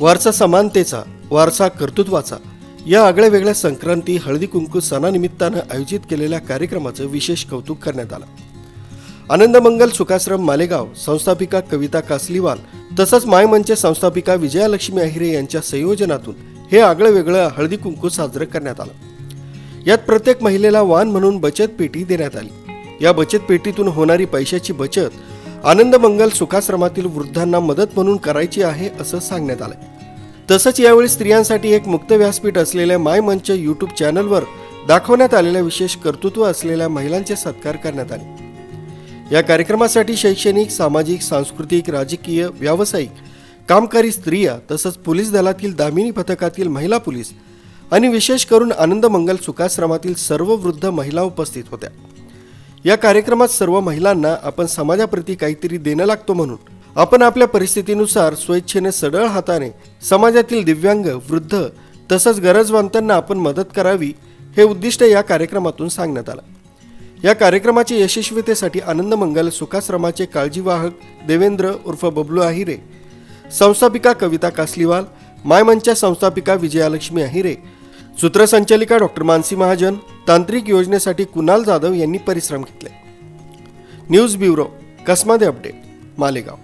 वारसा समानतेचा वारसा कर्तृत्वाचा या आगळ्या वेगळ्या संक्रांती हळदी कुंकू सणानिमित्तानं आयोजित केलेल्या कार्यक्रमाचं विशेष कौतुक करण्यात आलं. आनंदमंगल सुखाश्रम मालेगाव संस्थापिका कविता कासलीवाल तसंच मायमंच संस्थापिका विजयालक्ष्मी अहिरे यांच्या संयोजनातून हे आगळं वेगळं हळदी कुंकू साजरं करण्यात आलं. यात प्रत्येक महिलेला वाण म्हणून बचत पेटी देण्यात आली. या बचत पेटीतून होणारी पैशाची बचत आनंदमंगल सुखाश्रमातील वृद्धांना मदत म्हणून करायची आहे असं सांगण्यात आलंय. तसंच यावेळी स्त्रियांसाठी एक मुक्त व्यासपीठ असलेल्या माय मंच यूट्यूब चॅनलवर दाखवण्यात आलेल्या विशेष कर्तृत्व असलेल्या महिलांचे सत्कार करण्यात आले. या कार्यक्रमासाठी शैक्षणिक सामाजिक सांस्कृतिक राजकीय व्यावसायिक कामकारी स्त्रिया तसंच पोलीस दलातील दामिनी पथकातील महिला पोलीस आणि विशेष करून आनंदमंगल सुखाश्रमातील सर्व वृद्ध महिला उपस्थित होत्या. या कार्यक्रमात सर्व महिलांना आपण समाजाप्रती काहीतरी देणं लागतो म्हणून. आपण आपल्या परिस्थितीनुसार स्वेच्छेने सडळ हाताने समाजातील दिव्यांग वृद्ध तसंच गरजवंतांना आपण मदत करावी हे उद्दिष्ट या कार्यक्रमातून सांगण्यात आलं. या कार्यक्रमाच्या यशस्वीतेसाठी आनंदमंगल सुखाश्रमाचे काळजीवाहक देवेंद्र उर्फ बबलू आहिरे संस्थापिका कविता कासलीवाल मायमनच्या संस्थापिका विजयालक्ष्मी आहिरे सूत्रसंचालिका डॉक्टर मानसी महाजन तांत्रिक योजनेसाठी कुणाल जाधव यांनी परिश्रम घेतले. News bureau Kasmade update Malegaon.